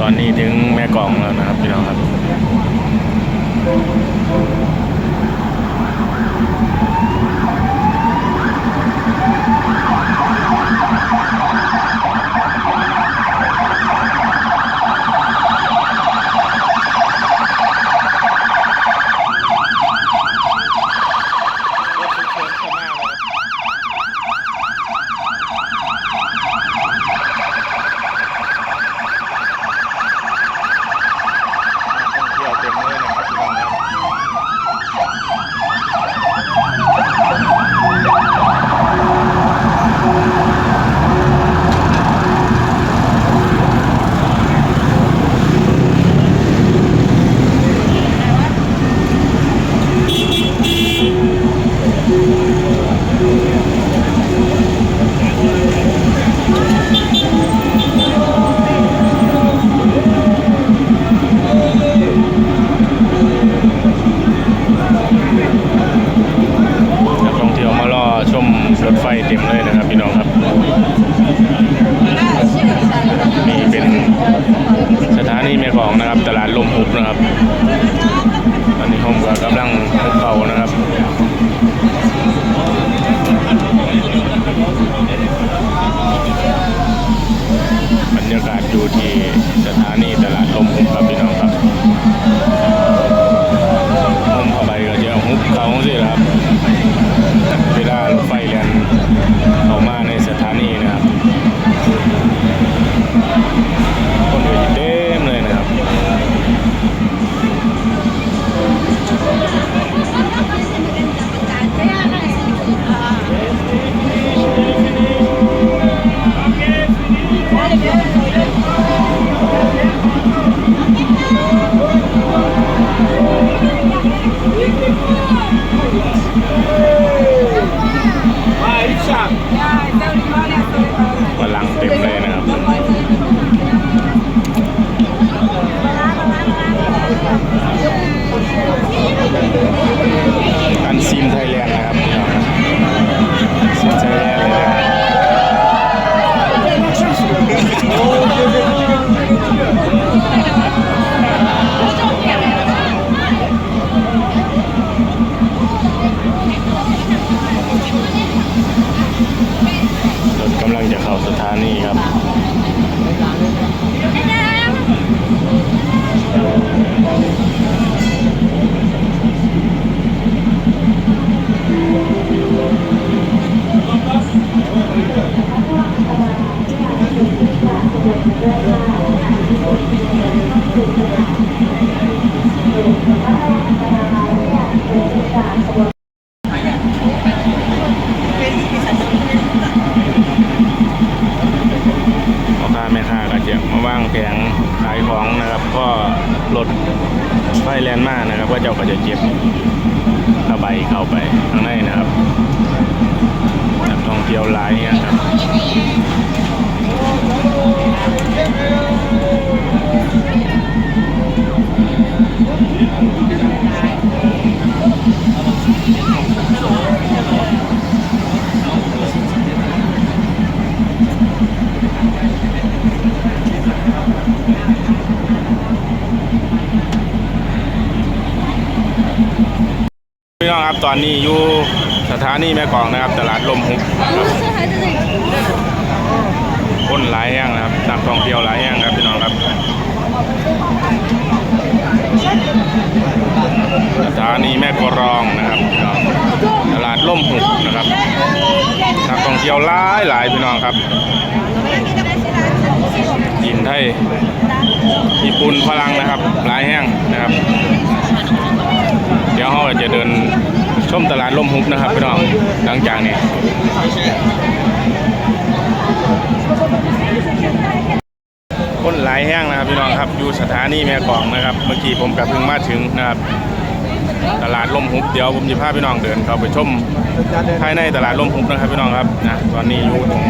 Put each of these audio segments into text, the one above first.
ตอนนี้ถึงแม่กองแล้วนะครับพี่น้องครับ ด ของนะครับ ก็ลดไฟแลนมากนะครับ ก็เจ้าก็จะเจ็บผ้าใบเข้าไปข้างในนะครับนักท่องเที่ยวหลายนะครับ น้องครับ ตอนนี้อยู่สถานีแม่กลองนะครับ ตลาดลมหุบคนหลายแห่งนะครับนักท่องเที่ยวหลายแห่งครับพี่น้องครับ สถานีแม่กรองนะครับตลาดล่มหุบนะครับนักท่องเที่ยวหลายหลายพี่น้องครับจีนไทยญี่ปุ่นฝรั่งนะครับ หลายแห่งนะครับ เดี๋ยวเราจะเดิน ชมตลาดล่มหุบนะครับพี่น้องหลังจากนี้คนหลายแห้งนะครับพี่น้องครับอยู่สถานีแม่กลองนะครับ เมื่อกี้ผมกับเพิ่งมาถึงนะครับตลาดล่มหุบเดี๋ยวผมจะพาพี่น้องเดินเข้าไปชมภายในตลาดล่มหุบนะครับพี่น้องครับนะตอนนี้อยู่ตรง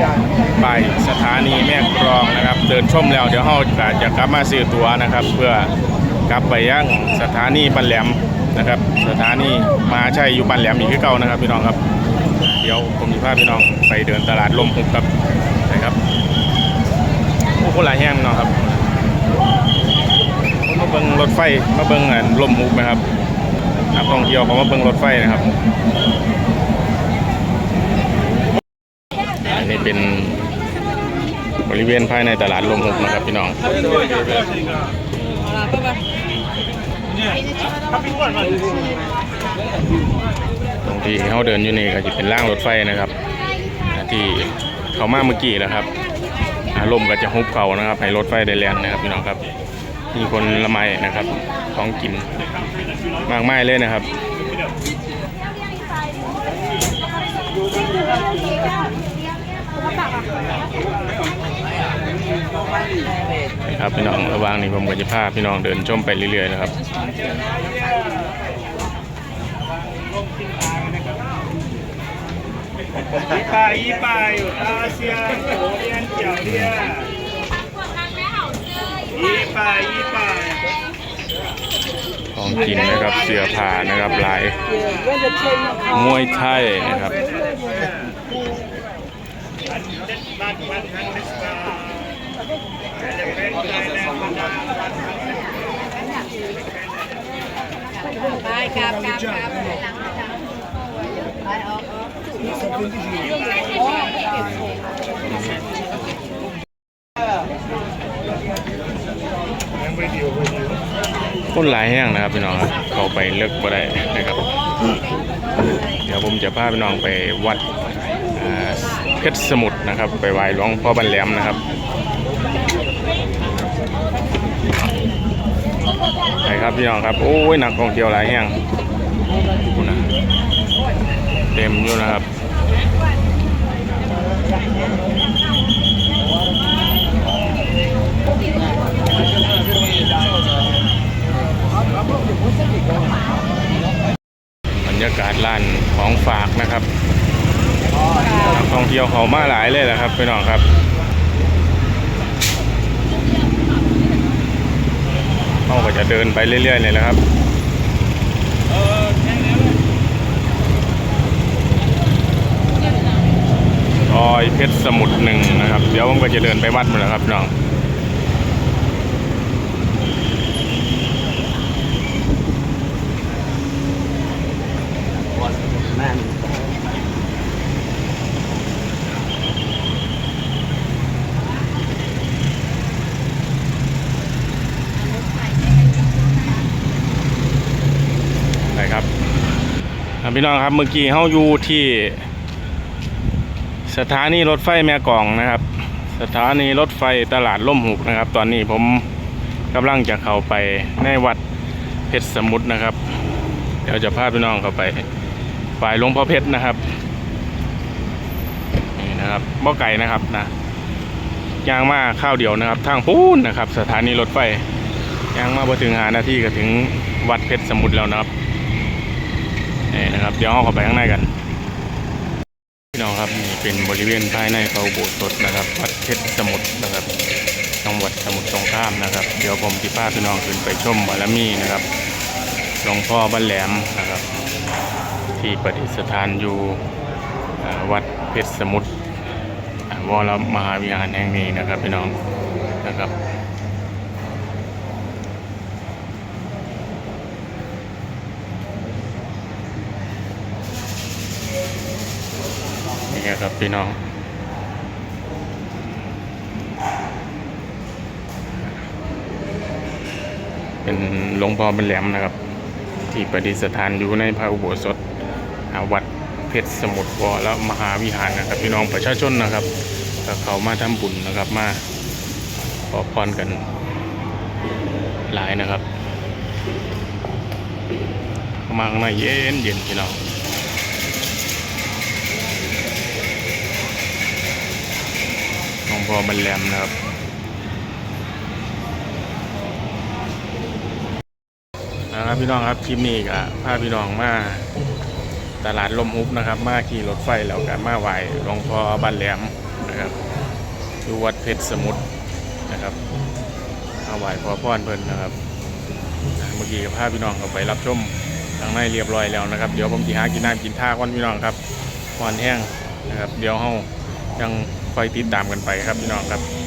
ป้ายสถานีแม่กลองนะครับ เดินชมแล้วเดี๋ยวเราจะกลับมาซื้อตั๋วนะครับ เพื่อกลับไปยังสถานีปันแหลม นะครับ สถานีมาใช่อยู่ปันแหลมอีกคือเก่านะครับพี่น้องครับ เดี๋ยวผมจะพาพี่น้องไปเดินตลาดลมหุบครับนะครับโอ้โหหลายแห้งพี่น้องครับมาเบิ่งรถไฟมาเบิ่งอันลมหุบนะครับนักท่องเที่ยวเขามาเบิ่งรถไฟนะครับอันนี้เป็นบริเวณภายในตลาดลมหุบนะครับพี่น้อง ตรงที่เขาเดินอยู่นี่ก็จะเป็นล่างรถไฟนะครับ ที่เขามาเมื่อกี้นะครับอารมณ์ก็จะฮุบเขานะครับให้รถไฟได้แล่นนะครับพี่น้องครับมีคนละไมนะครับ ของกินมากมายเลยนะครับ ครับพี่น้องระวังนี่ผมกับจะพาพี่น้องเดินชมไปเรื่อยๆนะครับอีปาอีปาอยู่อาเซียนโอเลียนเจียวเลียอาของกินนะครับเสื้อผ้านะครับลายมวยไทยนะครับ ไปกราบกราบกราบไปออกอคนหลายแห้งนะครับพี่น้องครับเข้าไปเลิกบ่ได้นะครับ เดี๋ยวผมจะพาพี่น้องไปวัดอ่าเพชรสมุทรนะครับ ไปไหว้หลวงพ่อบันแหลมนะครับไป ครับพี่น้องครับ โอ้ยนักท่องเที่ยวหลายแห้งนะเต็มอยู่นะครับบรรยากาศร้านของฝากนะครับนักท่องเที่ยวเขามาหลายเลยแหละครับพี่น้องครับ เขาก็จะเดินไปเรื่อยๆเลยแหละครับซอยเพชรสมุทรหนึ่งนะครับ เดี๋ยวผมก็จะเดินไปวัดหมดแล้วครับพี่น้อง อ่าพี่น้องครับเมื่อกี้เขาอยู่ที่ สถานีรถไฟแม่กองนะครับ สถานีรถไฟตลาดล่มหุบนะครับ ตอนนี้ผมกำลังจะเข้าไปในวัดเพชรสมุทรนะครับ เดี๋ยวจะพาพี่น้องเข้าไปฝ่ายหลวงพ่อเพชรนะครับนี่นะครับบ่ไก่นะครับนะยางมาข้าวเดียวนะครับ ทางพูนนะครับ สถานีรถไฟยางมาพอถึงหานาทีก็ถึงวัดเพชรสมุทรแล้วนะครับ นี่นะครับ เดี๋ยวเราเข้าไปข้างในกัน พี่น้องครับนี่เป็นบริเวณภายในพระอุโบสถนะครับวัดเพชรสมุทรนะครับจังหวัดสมุทรสงครามนะครับ เดี๋ยวผมจะพาพี่น้องขึ้นไปชมบารมีนะครับหลวงพ่อบ้านแหลมนะครับ ที่ประดิษฐานอยู่วัดเพชรสมุทรวรมหาวิหารแห่งนี้นะครับพี่น้องนะครับ นี่ครับ พี่น้อง เป็นหลวงพ่อเป็นแหลมนะครับ ที่ประดิษฐานอยู่ในพระอุโบสถวัดเพชรสมุทรวรมหาวิหารนะครับ พี่น้องประชาชนนะครับเขามาทำบุญนะครับมาขอพรกันหลายนะครับ มาข้างในเย็นเย็นพี่น้อง หลวง พอบรรแลมนะครับ นะครับพี่น้องครับคลิปนี้ก็พาพี่น้องมาตลาดลมฮุบนะครับ มาขี่รถไฟแล้วก็มาไหวหลวงพ่อบรรแลมนะครับอยู่วัดเพชรสมุทรนะครับมาไหวขอพรเพิ่นนะครับเมื่อกี้ก็พาพี่น้องเข้าไปรับชมทางในเรียบร้อยแล้วนะครับ เดี๋ยวผมจะหากินน้ำกินท่าก่อนพี่น้องครับวันแห้งนะครับ เดี๋ยวเฮายัง คอยติดตามกันไปครับพี่น้องครับ